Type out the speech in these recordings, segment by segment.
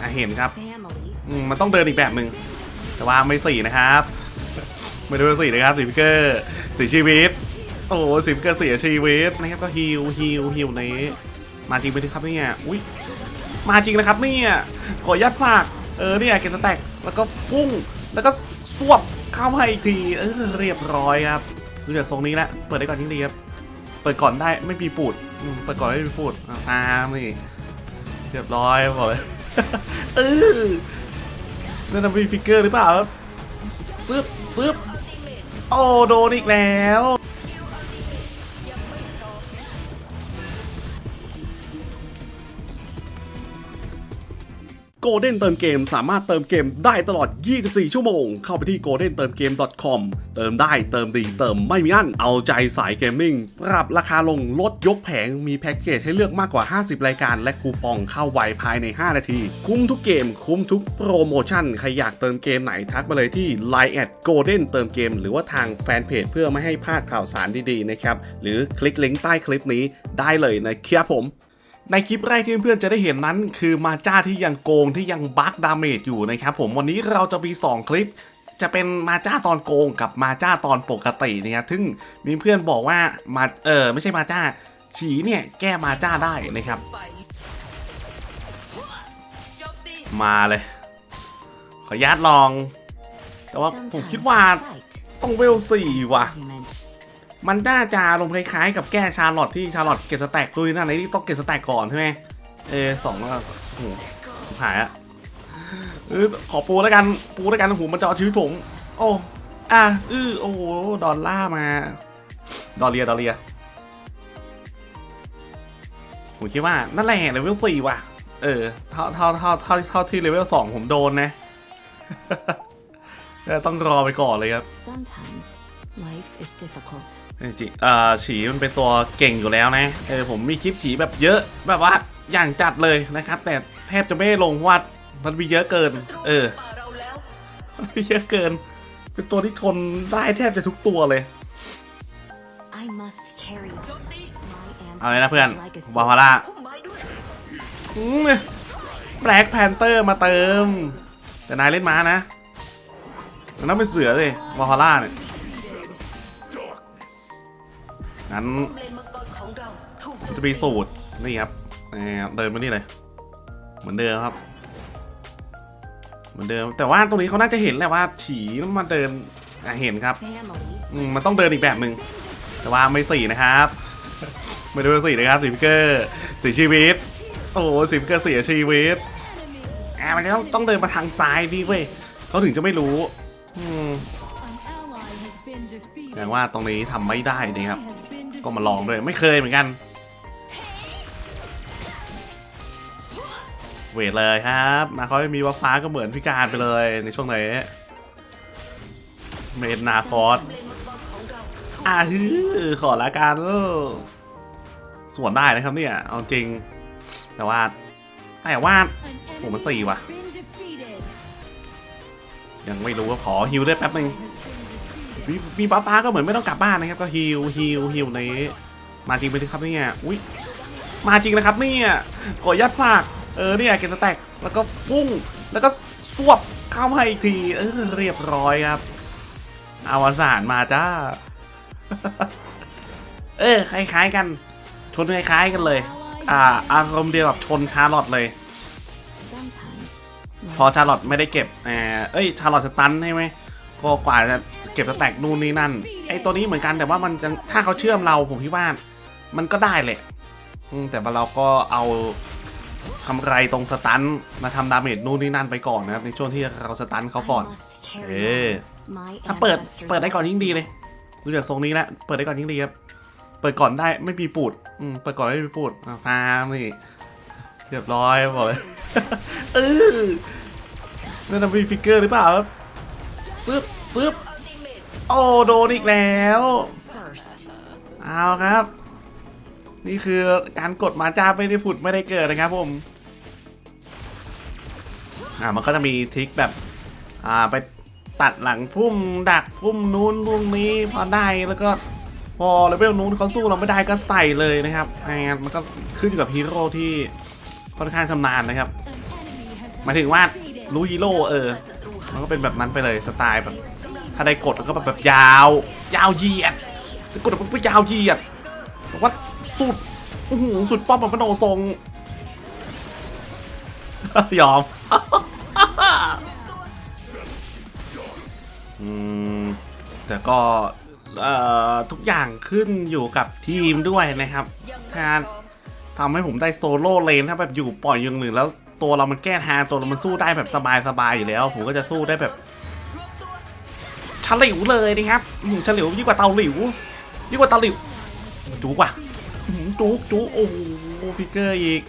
อะเห็นครับ family อืมมันต้องเดินอีกแบบหนึ่งแต่ว่าไม่สี่นะครับ ไม่ได้เป็นสี่นะครับสีพิกเกอร์สีชีวิตโอ้โหสีพิกเกอร์เสียชีวิตนะครับก็ฮิวฮิวฮิวนี้มาจริงไปดิครับเนี่ยอุ้ยมาจริงนะครับเนี่ยขอยัดผลักเออเนี่ยเก็บสแต็กแล้วก็พุ่งแล้วก็สวบเข้าให้อีกทีเออเรียบร้อยครับดูจากทรงนี้แล้วเปิดได้ก่อนยิ่งดีครับเปิดก่อนได้ไม่มีปูดอืมเปิดก่อนไม่มีปูดอะตามนี่เรียบร้อยบอกเลย เออนั่นนะมีฟิกเกอร์หรือเปล่าครับซึบซึบโอ้โดนอีกแล้ว โกลเด้นเติมเกมสามารถเติมเกมได้ตลอด 24 ชั่วโมง เข้าไปที่ goldentermgame.com เติมได้เติมดีเติมไม่มีอั้น เอาใจสายเกมมิ่ง ปรับราคาลงลดยกแผง มีแพ็กเกจให้เลือกมากกว่า 50 รายการ และคูปองเข้าไวภายใน 5 นาที คุ้มทุกเกม คุ้มทุกโปรโมชั่น ใครอยากเติมเกมไหนทักมาเลยที่ Line แอด Golden เติมเกม หรือว่าทางแฟนเพจเพื่อไม่ให้พลาดข่าวสารดีๆนะครับ หรือคลิกลิงก์ใต้คลิปนี้ได้เลยนะครับผม ในคลิปแรกที่เพื่อนๆจะได้เห็นนั้น คือมาจ้าที่ยังโกงที่ยังบั๊กดาเมจอยู่นะครับผมวันนี้เราจะมี 2 คลิป จะเป็นมาจ้าตอนโกงกับมาจ้าตอนปกตินะครับซึ่งมีเพื่อนบอกว่ามาเออไม่ใช่มาจ้า ฉีเนี่ยแก้มาจ้าได้นะครับ มาเลย ขออนุญาตลอง แต่ว่าผมคิดว่าต้องเวลสี่ว่ะ มันน่าจะลงคล้ายๆกับแก้ชาร์ลอตที่ชาร์ลอตเก็บสแต็กลุยนั่นที่ต้องเก็บสแต็กก่อนใช่ไหมเออสองแล้วโอ้โหชิบหายอะเออขอปูแล้วกันปูแล้วกันโอ้โหมันจะเอาชีวิตผมโอ้อะอือโอ้โหดอลล่ามา ดอลเลียดอลเลียผมคิดว่านั่นแหละเลเวลสี่ว่ะ เออเท่าเท่าเท่าเท่าเท่าที่เลเวลสองผมโดนนะแต่ต้องรอไปก่อนเลยครับ life is difficult จริงๆเอ่อฉีมันเป็นตัวเก่งอยู่แล้วนะ เออผมมีคลิปฉีแบบเยอะแบบว่าอย่างจัดเลยนะครับ แต่แทบจะไม่ได้ลงเพราะวัดมันมีเยอะเกิน เออป่าเราแล้วมันมีเยอะเกิน เป็นตัวที่ทนได้แทบจะทุกตัวเลย I must carry โจมตี my เอาเลยนะเพื่อน ancestors' legacy วาฮาร่าพุ่มไม้ด้วยแบล็กแพนเตอร์มาเติม แต่นายเล่นม้านะมันต้องเป็นเสือเลยวาฮาร่าเนี่ย งั้นเลนมังกรของเราถูกโจมจะมีสูตรนี่ครับเอ่อเดินมานี่เลยเหมือนเดิมครับ เหมือนเดิม แต่ว่าตรงนี้เขาน่าจะเห็นแหละว่าฉีมันมาเดินอะเห็นครับ family อืมมันต้องเดินอีกแบบหนึ่งแต่ว่าไม่สี่นะครับ ไม่ได้เป็นสี่นะครับสีพิกเกอร์เสียชีวิต โอ้โหสีพิกเกอร์เสียชีวิตอ่ามันจะต้องต้องเดินมาทางซ้ายดิเว้ยเขาถึงจะไม่รู้อืม An ally has been defeated. แสดงว่าตรงนี้ทำไม่ได้นะครับ Has been ก็มาลองด้วยไม่เคยเหมือนกัน เวทเลยครับนาคอยมีวัฟฟ้าก็เหมือนพิการไปเลยในช่วงไหนเมนนาคอสอ่าฮือขอละกันสวนได้นะครับเนี่ยเอาจริง แต่ว่าแต่ว่า An Ủa, mà enemy xì quá. has been defeated. ยังไม่รู้ว่าขอฮิวด้วยแป๊บนึง มีมีบัฟฟ้าก็เหมือนไม่ต้องกลับบ้านนะครับ ก็ฮิวฮิวฮิวในมาจริงไปดิครับเนี่ยอุ้ยมาจริงนะครับเนี่ยขอยัดผลักเออเนี่ยเก็บสแต็กแล้วก็พุ่งแล้วก็สวบเข้าให้อีกทีเออเรียบร้อยครับอวสานมาจ้า เออคล้ายๆกัน ชนคล้ายๆกันเลย อ่า อารมณ์เดียวกับชนชาร์ลอตเลย sometimes พอชาร์ลอตไม่ได้เก็บเอ่อเอ้ยชาร์ลอตสตันใช่ไหม ก็กว่าจะเก็บสแต็กนู่นนี่นั่น ไอ้ตัวนี้เหมือนกันแต่ว่ามันจะถ้าเขาเชื่อมเราผมคิดว่ามันก็ได้แหละแต่ว่าเราก็เอาทำไรตรงสตันมาทำดาเมจนู่นนี่นั่นไปก่อนนะครับ ในช่วงที่เราสตันเขาก่อน เออถ้าเปิดเปิดได้ก่อนยิ่งดีเลยดูจากทรงนี้แล้วเปิดได้ก่อนยิ่งดีครับเปิดก่อนได้ไม่มีปูดอืมเปิดก่อนไม่มีปูดอ่าฟาร์มนี่เรียบร้อยบอกเลยเออนั่นนะมีฟิกเกอร์หรือเปล่าครับ ซึบซึบโอ้โดนอีกแล้วเอาครับ นี่คือการกดมาจ้าไม่ได้ผุดไม่ได้เกิดนะครับผมอ่ามันก็จะมีทริคแบบอ่าไปตัดหลังพุ่มดักพุ่มนู้นพุ่มนี้พอได้แล้วก็พอเลเวลนู้นเขาสู้เราไม่ได้ก็ใส่เลยนะครับอ่ามันก็ขึ้นอยู่กับฮีโร่ที่ค่อนข้างชำนาญนะครับหมายถึงว่ารู้ฮีโร่เออ มันก็เป็นแบบนั้นไปเลยสไตล์แบบ ถ้าได้กดมันก็แบบยาว ยาวเหยียดจะกดมันก็ยาวเหยียดแต่ว่าสุดอื้อหือสุดป้อมมันเป็นโนทรง ยอมอืมแต่ก็เอ่อทุกอย่างขึ้นอยู่กับทีมด้วยนะครับถ้าทำให้ผมได้โซโล่เลนถ้าแบบอยู่ปล่อยยังหนึ่งแล้ว ตัวเรามันแก้ทางตัวเรามันสู้ได้แบบสบายๆอยู่แล้วผมก็จะสู้ได้แบบฉลิวเลยนะครับหฉลิวยิ่งกว่าเตาหลิวยิ่งกว่าเตาหลิวจุกว่ะหือจุกจุกโอ้โหฟิกเกอร์อีก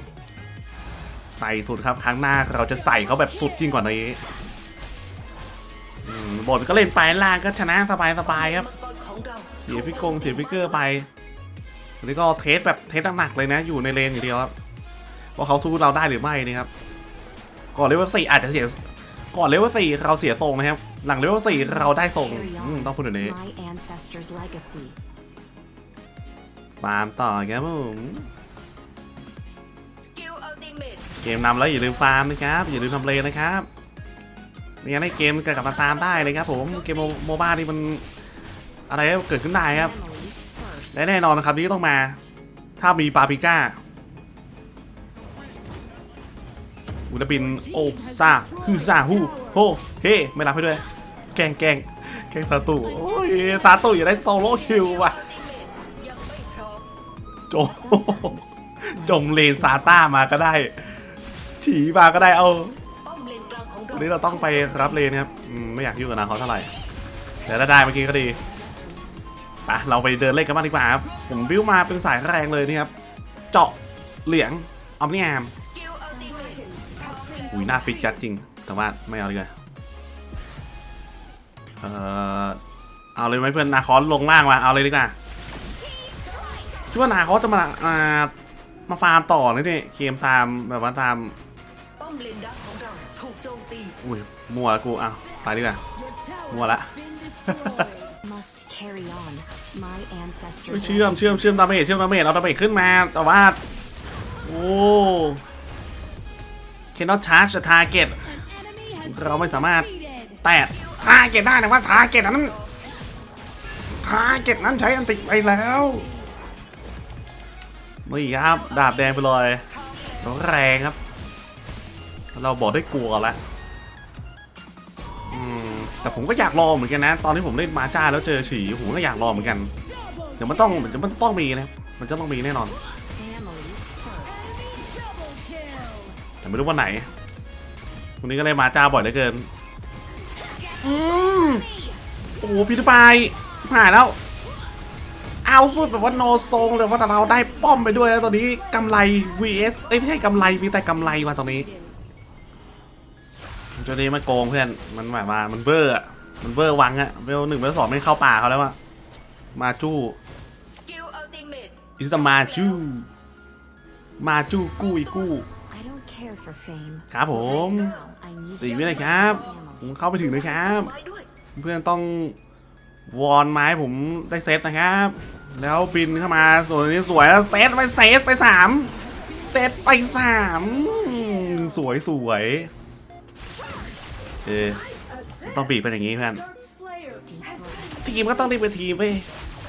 ใส่สุดครับครั้งหน้าเราจะใส่เขาแบบสุดยิ่งกว่านี้อืมบทก็เล่นไปล่างก็ชนะสบายสบายๆครับ เสียพี่กงเสียพี่เกอร์ไปอันนี้ก็เทสแบบเทสหนักๆเลยนะ อยู่ในเลนอย่างเดียวครับว่าเขาสู้เราได้หรือไม่นะครับ ก่อนเลเวลสี่อาจจะเสียก่อนเลเวลสี่เราเสียทรงนะครับ หลังเลเวลสี่เราได้ทรง Carry อืม on ต้องพูดอย่างนี้ my ancestors' legacy. ฟาร์มต่อครับผมสกิลอัลติเมทเกมนำแล้วอย่าลืมฟาร์มนะครับ อย่าลืมทำเลนนะครับไม่งั้นในเกมจะกลับมาตามได้เลยครับผมเกมโมโมบ้านี่มันอะไรก็เกิดขึ้นได้ครับ Family first. และแน่นอนนะครับที่ต้องมา ถ้ามีปาปริก้า อุลปินโอซาฮือซาฮูโฮเฮ้ไม่รับให้ด้วย แกงแกงแกงซาตุโอ้ยซาตุอย่าได้โซโล่คิวว่ะยังจมจมเลนซาต้ามาก็ได้ฉีมาก็ได้เอาวันนี้เราต้องไปรับเลนครับไม่อยากยุ่งกับนางเขาเท่าไหร่แต่ถ้าได้เมื่อกี้ก็ดีไปเราไปเดินเล่นกันบ้างดีกว่าครับผมบิ้วมาเป็นสายแรงเลยนี่ครับเจาะเหลียงออมนี่แอม อุ้ยหน้าฟิตจัดจริง แต่ว่าไม่เอาดีกว่าเออเอาเลยไหมเพื่อนนาคอนลงล่างมาเอาเลยดีกว่าคิดว่านาคอนจะมาอ่ามาฟาร์มต่อนี่นี่เกมตามแบบว่าตามป้อมเลนดักของเราถูกโจมตีอุ้ยมัวแล้วกูเอาไปดีกว่า Your tower Voilà. has been destroyed. Must carry on my ancestors' เฮ้ยเชื่อม legacy. เชื่อมเชื่อมดาเมจเชื่อมดาเมจเอาดาเมจขึ้นมาแต่ว่าโอ้ cannot charge the target เราไม่สามารถแตะ target ได้นะว่า target นั้น target นั้นใช้อันติไปแล้วนี่ครับ ดาบแดงไปเลยแรงครับ เราบอกได้กลัวแล้วแต่ผมก็อยากลองเหมือนกันนะ ตอนที่ผมเล่นมาจ้าแล้วเจอฉีผมก็อยากลองเหมือนกัน เดี๋ยวมันต้องเดี๋ยวมันต้องมีนะ มันจะต้องมีแน่นอน ไม่รู้วันไหนวันนี้ก็เลยมาจ้าบ่อยเหลือเกิน อืมโอ้โหพิทไฟหายแล้ว เอาสุดแบบว่าโนทรงเลยว่าแต่เราได้ป้อมไปด้วยแล้วตอนนี้กำไร vs เอ้ยไม่ใช่กำไรมีแต่กำไรมาตรงนี้จนนี้มันโกงเพื่อน มันแบบว่ามันเบอร์อะมันเบอร์วังอะเวลหนึ่งเวลสองไม่เข้าป่าเขาแล้วอะมาจู้สกิลอัลติเมทอิสมาจูมาจูกู้อีกู้ ครับผม I need สี่ to วิเลยครับผ family. มเข้าไปถึงเลยครับไม้ด้วยเพื่อนต้องวอนไม้ผมได้เซตนะครับ แล้วบินเข้ามาส่วนนี้สวยแล้วเซตไปเซตไปสามเซตไปสามอืมสวยสวยเออต้องบีบเป็นอย่างนี้เพื่อนทีมก็ต้องได้เป็นทีมไป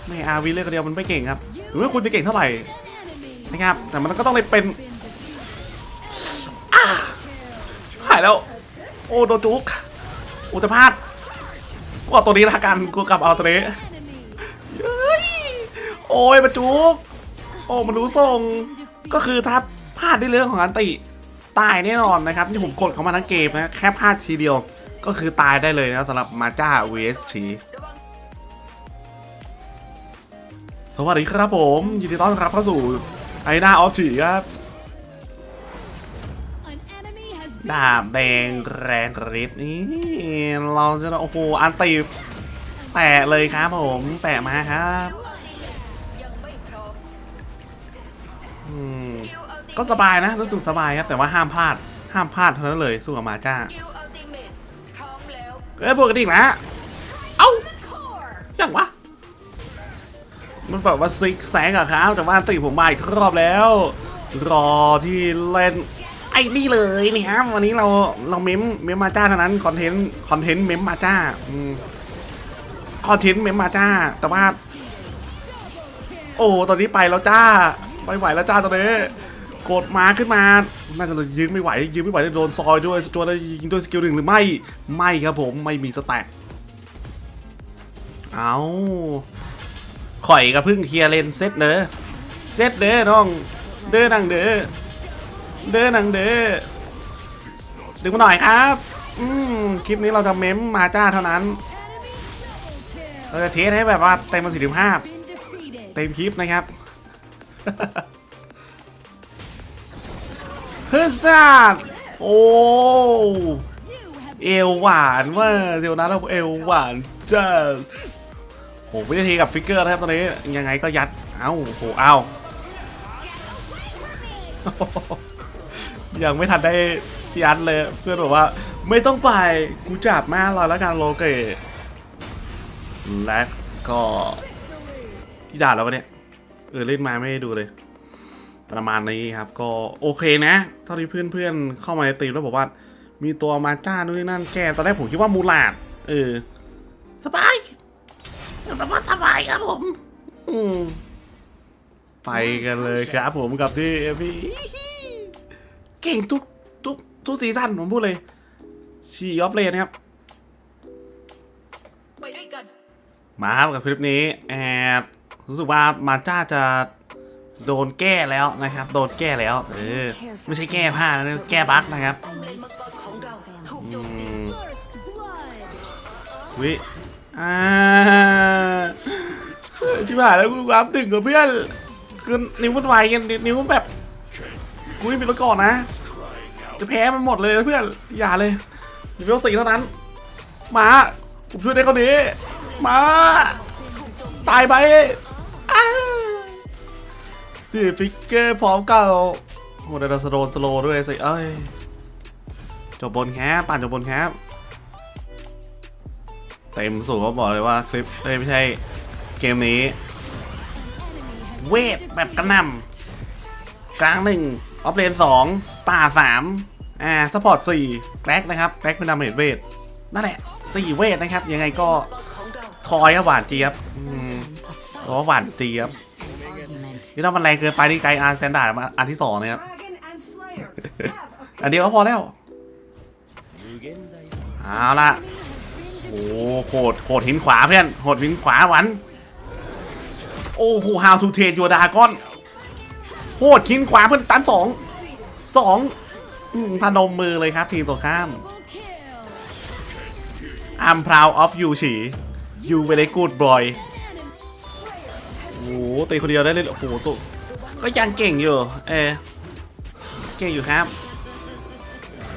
ไม่อาวีเลือกคนเดียวมันไม่เก่งครับหรือว่าคุณจะเก่งเท่าไหร่ Enemy นะครับแต่มันก็ต้องได้เป็น แล้ว โอ้โดนจุกอุตพาดกูเอาตัวนี้ละกันกูกลับเอาตัวนี้ Enemy เฮ้ยโอ้ยมาจุกโอ้มันรู้ทรงก็คือถ้าพลาดในเรื่องของอันติตายแน่นอนนะครับที่ผมกดเขามาทั้งเกมนะแค่พลาดทีเดียวก็คือตายได้เลยนะสำหรับมาจ้า vs ชีสวัสดีครับผม ยินดีต้อนรับเข้าสู่ไอหน้าออฟชีครับ ดาบแดงแรงฤทธิ์นี่เราจะโอ้โหอันติแปะเลยครับผมแปะมาครับอืมก็สบายนะรู้สึกสบายครับแต่ว่าห้ามพลาดห้ามพลาดเท่านั้นเลยสู้กับมาจ้าเมทพร้อมแล้วเอ้ยบวกกันอีกนะเอ้าอย่างวะมันแบบว่าซิกแซงอะครับแต่ว่าอันติผมมาอีกรอบแล้ว รอที่เล่น ไอ้นี่เลยนี่ครับวันนี้เราเราเมมเมมมาจ้าเท่านั้นคอนเทนต์คอนเทนต์เมมมาจ้าอืมคอนเทนต์เมมมาจ้า แต่ว่า โอ้ตอนนี้ไปแล้วจ้าไม่ไหวแล้วจ้าตอนนี้กดมาขึ้นมาน่าจะยืนไม่ไหวยืนไม่ไหวจะโดนซอยด้วยสจวตแล้ยิงด้วยสกิลหนึ่งหรือไม่ไม่ครับผมไม่มีสแต็กเอาข่อยกับพึ่งเคลียร์เลนเซตเด้อเซตเด้อน้อง เด้อนังเด้อ เดินหนังเด้อดึงมาหน่อยครับ อืมคลิปนี้เราจะเมมมาจ้าเท่านั้น เราจะเทสให้แบบว่าเต็มประสิทธิภาพ เต็มคลิปนะครับฮ้ยซ่าโอ้เอวหวานว่าเดี๋ยวนั้นเราเอวหวานจ้าโหวิธีกับฟิกเกอร์นะครับตอนนี้ยังไงก็ยัด เอ้าโหเอ้า ยังไม่ทันได้ยัดเลยเพื่อนบอกว่า ไม่ต้องไปกูจับแม่เราแล้วกันโลเกตและก็ที่ด่าแล้ววะเนี่ยเออเล่นมาไม่ดูเลย ประมาณนี้ครับ ก็โอเคนะเท่าที่เพื่อนๆเข้ามาในตีมแล้วบอกว่า มีตัวมาจ้านู่นนั่นแกตอนแรกผมคิดว่ามูลาดเออสบายแบบว่าสบายครับผมอืมไปกันเลยครับผมกับที่พี่ เก่งทุกทุกทุกซีซั่นผมพูดเลยชีออฟเลนครับไปด้วยกันมาครับกับคลิปนี้แอดรู้สึกว่ามาจ้าจะโดนแก้แล้วนะครับ โดนแก้แล้วเออไม่ใช่แก้ผ้านะแก้บั๊กนะครับป้อมเลนมังกรของเราถูกโจอืมตีม first blood. วิอ่าชิบหายแล้วกูรับตึงกับเพื่อนคือนิ้วมันไวกันนิ้วมันแบบ กูไม่มีรถก่อนนะ จะแพ้มันหมดเลยเพื่อน อย่าเลยมีเวลสี่เท่านั้น มาผมช่วยได้คนนี้ มา ตายไปสี่ฟิกเกอร์พร้อมเก่าโหเดยวสโลสโลด้วยสิเอ้ยจบบนแคปปั่นจบบนแคปเต็มสูงก็บอกเลยว่าคลิปไม่ใช่เกมนี้ เวทแบบกระหน่ำกลางหนึ่ง ออฟเลนสองป่าสามอ่าสปอร์ตสี่แกร็กนะครับแกร็กเป็นดาเมจเวทนั่นแหละสี่เวทนะครับ ยังไงก็ทอยครับหวานเจี๊ยบอืม Seasons of เพราะหวานเจี๊ยบนี่ถ้ามันแรงเกินไปนี่ไกลอาร์สแตนดาร์ดมาอันที่สองนะครับ อันเดียวก็พอแล้วเอาละโอ้โหดโหดหินขวาเพื่อนโหดหินขวาหวันโอ้โห how to trade your dragon โหดหินขวาเพื่อนตันสองสองพนมมือเลยครับทีมตัวข้าม Double kill. I'm proud of you ฉี you very good boy Enemy โอ้โหตีคนเดียวได้เลยโอ้โหตัวก็ยังเก่งอยู่ เอเก่งอยู่ครับ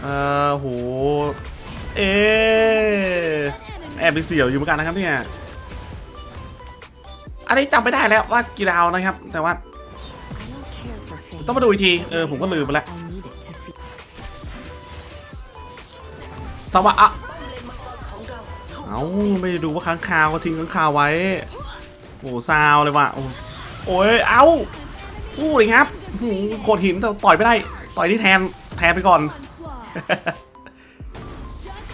เออโห เอะแอบไปเสี่ยวอยู่เหมือนกันนะครับเนี่ย อันนี้จำไม่ได้แล้วว่ากี่ดาวนะครับ แต่ว่า ต้องมาดูอีกที เออ ผมก็ลืมไปแล้วสวะอะเอาไม่ด้ดูว่าค้างคาวก็ทิ้งค้างคาวไว้ โอ้ซาวเลยว่ะ โอ้ย เอ้าสู้เลยครับหืมโขดหินแต่ต่อยไม่ได้ ต่อยที่แทน แทนไปก่อน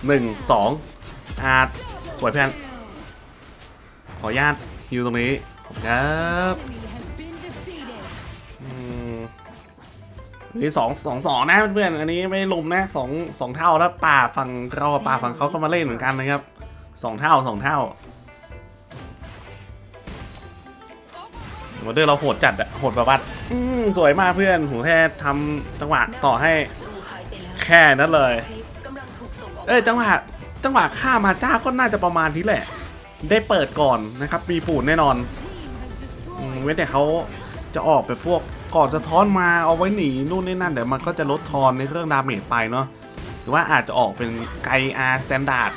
หนึ่งสองอาร์ตสวยเพื่อนขออนุญาตฮิวตรงนี้ ขอบครับ นี่สองสองสองนะเพื่อนๆอันนี้ไม่ลมนะสองสองเท่าแล้วป่าฝั่งเรากับป่าฝั่งเขาก็มาเล่นเหมือนกันนะครับสองเท่าสองเท่าโมเดอร์เราโหดจัดอะโหดแบบว่าอืสวยมากเพื่อนหูแค่ทำจังหวะต่อให้แค่นั้นเลย เอ้ยจังหวะจังหวะฆ่ามาจ้าก็น่าจะประมาณนี้แหละ ได้เปิดก่อนนะครับ มีปูนแน่นอนอเว้นแต่เขาจะออกแบบพวก ก่อนสะท้อนมาเอาไว้หนีนู่นนี่นั่นเดี๋ยวมันก็จะลดทอนในเรื่องดาเมจไปเนาะหรือว่าอาจจะออกเป็นไกอาร์สแตนดาร์ด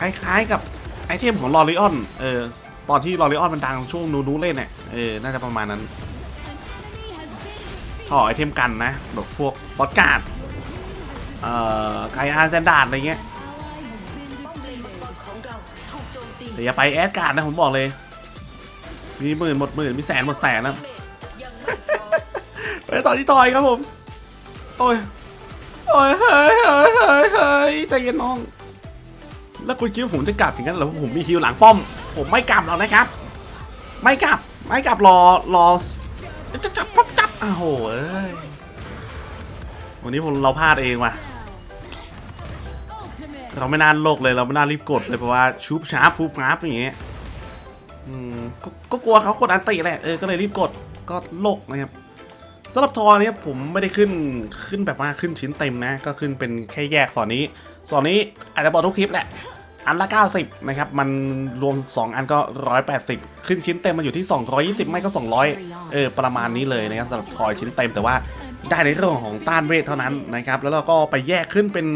คล้ายๆกับไอเทมของลอริออนเออตอนที่ลอริออนมันดังช่วงนูนูเล่นเนี่ยเออน่าจะประมาณนั้นถอไอเทมกันนะแบบพวกฟอสการ์ดเอ่อไกอาร์สแตนดาร์ดอะไรเงี้ยแต่อย่าไปแอดการ์ดนะผมบอกเลยมีหมื่นหมดหมื่นมีแสนหมดแสนนะ ไปต่อที่ต่อยครับผมโอ้ยโอ้ยเฮ้ยเฮ้ยเฮ้ยเฮ้ยใจเย็นน้อง แล้วคุณคิดว่าผมจะกลับถึงกันเหรอผมมีคิวหลังป้อม ผมไม่กลับหรอกนะครับ ไม่กลับ ไม่กลับรอรอจะจับปั๊บจับอ้าวโหเอ้ยวันนี้ผมเราพลาดเองว่ะ เราไม่น่าโลกเลยเราไม่น่ารีบกดเลยเพราะว่าชูบชาร์ปพูฟาปอย่างเงี้ยอืมก็ก็กลัวเขากดอันติแหละเออก็เลยรีบกดก็โลกนะครับ สำหรับทอเนี้ยผมไม่ได้ขึ้นขึ้นแบบว่าขึ้นชิ้นเต็มนะ ก็ขึ้นเป็นแค่แยกสอนนี้สอนนี้อาจจะบอกทุกคลิปแหละ อันละ 90 นะครับ มันรวม 2 อันก็ 180 ขึ้นชิ้นเต็มมันอยู่ที่ 220 ไม่ก็ 200 เออ ประมาณนี้เลยนะครับสำหรับทอยชิ้นเต็มแต่ว่าได้ในเรื่องของต้านเวทเท่านั้นนะครับ แล้วเราก็ไปแยกขึ้นเป็น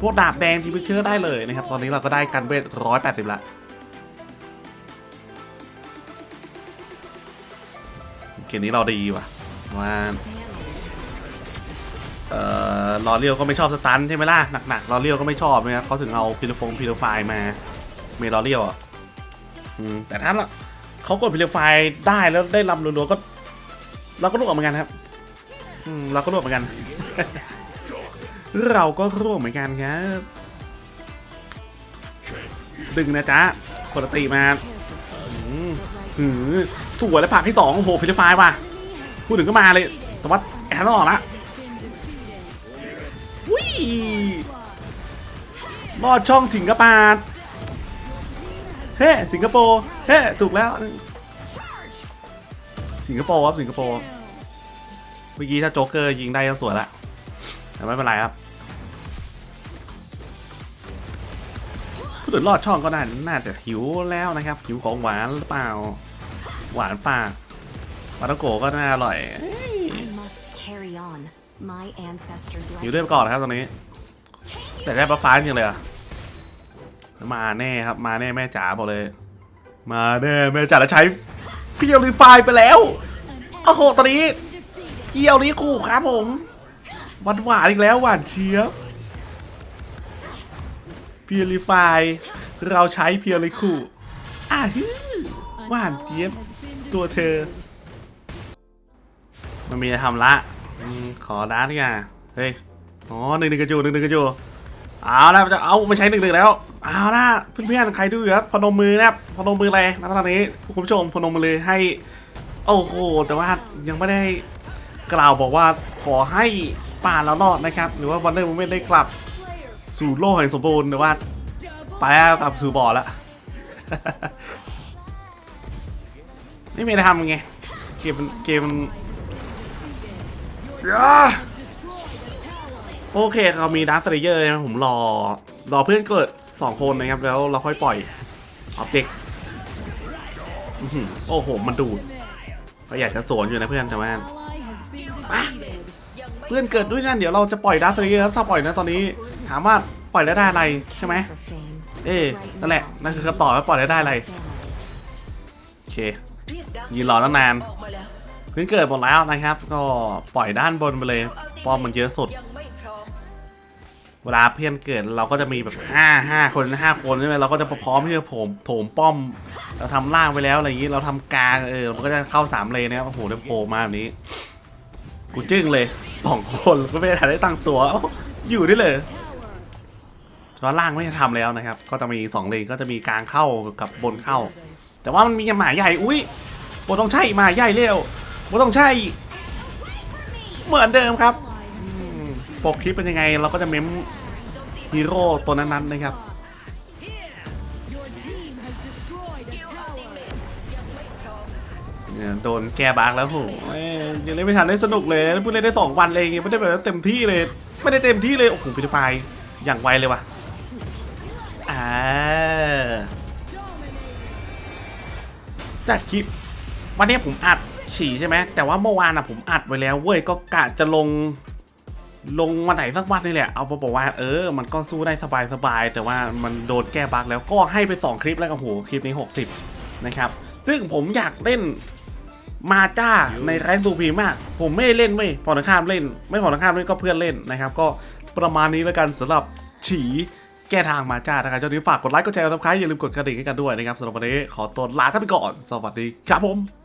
พวกดาบแดงทีพิเชอร์ได้เลยนะครับ ตอนนี้เราก็ได้กันเวท 180 ละเกมนี้เราดีว่ะ ว่าเอ่อลอเรียวก็ไม่ชอบสตันใช่ไหมล่ะหนักๆลอเรียวก็ไม่ชอบนะครับเขาถึงเอาพิลฟงพิลไฟมาเมลอเรียวอะอืมแต่ถ้าเขากดพิลไฟได้แล้วได้ลำรัวๆก็เราก็ร่วมเหมือนกันครับอืมเราก็ร่วมเหมือนกัน เราก็ร่วมเหมือนกันครับดึงนะจ๊ะคนตีมาอืมหือสวยแล้วผักให้สองโอ้โหพิลไฟว่ะ พูดถึงก็มาเลย แต่ว่าแอนต้องออกละวิ่งลอดช่องสิงคโปร์เฮ้สิงคโปร์เฮ้ถูกแล้ว สิงคโปร์ครับสิงคโปร์เมื่อกี้ถ้าโจ๊กเกอร์ยิงได้ก็สวยละแต่ไม่เป็นไรครับพูดถึงลอดช่องก็น่าน่าจะหิวแล้วนะครับหิวของหวานหรือเปล่า หวานปาก ปาตงโกะก็น่าอร่อย I must carry on. My ancestors' หิวด้วย legacy. ก่อนนะครับตอนนี้ แต่ได้บัฟฟ้าจริงเลยเหรอะมาแน่ครับมาแน่แม่จ๋าบอกเลย มาแน่แม่จ๋าแล้วใช้เพียวรีไฟไปแล้วโอ้โหตอนนี้เกียวนี้คู่ครับผมหวานหวานอีกแล้วหวานเชียบเพียวรีไฟเราใช้เพียวรีคู่อะฮึหวานเจี๊ยบตัวเธอ มันมีอะไรทำละอมขอด้านดีกว่าเฮ้ย อ๋อหนึ่งหนึ่งกันอยู่หนึ่งหนึ่งกันอยู่เอาละจะเอาไม่ใช้หนึ่งหนึ่งแล้ว เอาละเพื่อนๆใครดูอยู่ครับพนมมือนะครับพนมมืออะไรนะตอนนี้คุณผู้ชมพนมมือเลยให้ โอ้โห แต่ว่ายังไม่ได้กล่าวบอกว่าขอให้ป่าเรารอดนะครับ หรือว่าวันเดอร์ไม่ได้กลับสู่โลกแห่งสมบูรณ์แต่ว่าไปแล้วกลับสู่บ่อแล้วนี่มีอะไรทำไงเกมเกมมัน โอเคเรามีดาสเลเยอร์นะผมรอ รอเพื่อนเกิด2คนนะครับ แล้วเราค่อยปล่อยออบเจกต์โอ้โห มันดูดก็อยากจะสวนอยู่นะเพื่อนแต่ว่าเพื่อนเกิดด้วยนั่นเดี๋ยวเราจะปล่อยดาสเลเยอร์ถ้าปล่อยนะตอนนี้ ถามว่าปล่อยแล้วได้อะไรใช่ไหมเอ๊นั่นแหละนั่นคือคำตอบว่าปล่อยแล้วได้อะไรโอเคเรียกดักยืนรอตั้งนาน เพื่อนเกิดหมดแล้วนะครับ ก็ปล่อยด้านบนไปเลย ป้อมมันเยอะสุด เวลาเพื่อนเกิดเราก็จะมีแบบห้าห้าคนห้าคนใช่ไหมเราก็จะพร้อมที่จะโถมโถมป้อม เราทำล่างไปแล้วอะไรอย่างนี้เราทำกลางเออมันก็จะเข้าสามเลนนะครับโอ้โหเดี๋ยวโผล่มาแบบนี้ กูจึ้งเลยสองคนก็ไม่ได้ทันได้ตั้งตัวเอ้าอยู่ได้เลยตอนล่างไม่ได้ทำแล้วนะครับ ก็จะมีสองเลนก็จะมีกลางเข้ากับบนเข้า แต่ว่ามันมีหมาใหญ่อุ้ยบนต้องใช่หมาใหญ่เร็ว บนต้องใช่ เหมือนเดิมครับปกคลิปเป็นยังไง เราก็จะเม้มฮีโร่ตัวนั้นๆนะครับโดนแกบักแล้วโหยังเล่นไม่ทันได้สนุกเลยเพิ่งเล่นได้สองวันเลยไม่ได้แบบเต็มที่เลย ไม่ได้เต็มที่เลย โอ้โหพิทไฟอย่างไวเลยว่ะอ่าจากคลิป วันนี้ผมอัด ฉี่ใช่ไหมแต่ว่าเมื่อวานอะผมอัดไว้แล้วเว้ยก็กะจะลง ลงวันไหนสักวันนี่แหละ เอามบอกว่าเออ มันก็สู้ได้สบายๆแต่ว่ามันโดนแก้บั๊กแล้วก็ให้ไป 2 คลิปแล้วกับโหคลิปนี้ 60 นะครับ ซึ่งผมอยากเล่นมาจ้าในแรงซูพีมาก ผมไม่เล่นไม่พอตรงข้ามเล่น ไม่พอตรงข้ามเล่นก็เพื่อนเล่นนะครับ ก็ประมาณนี้แล้วกันสำหรับฉีแก้ทางมาจ้านะครับเจ้านี้ฝากกดไลค์กดแชร์กดซับสไครต์อย่าลืมกดกระดิ่งให้กันด้วยนะครับสำหรับวันนี้ขอตัวลาท่านไปก่อน สวัสดีครับผม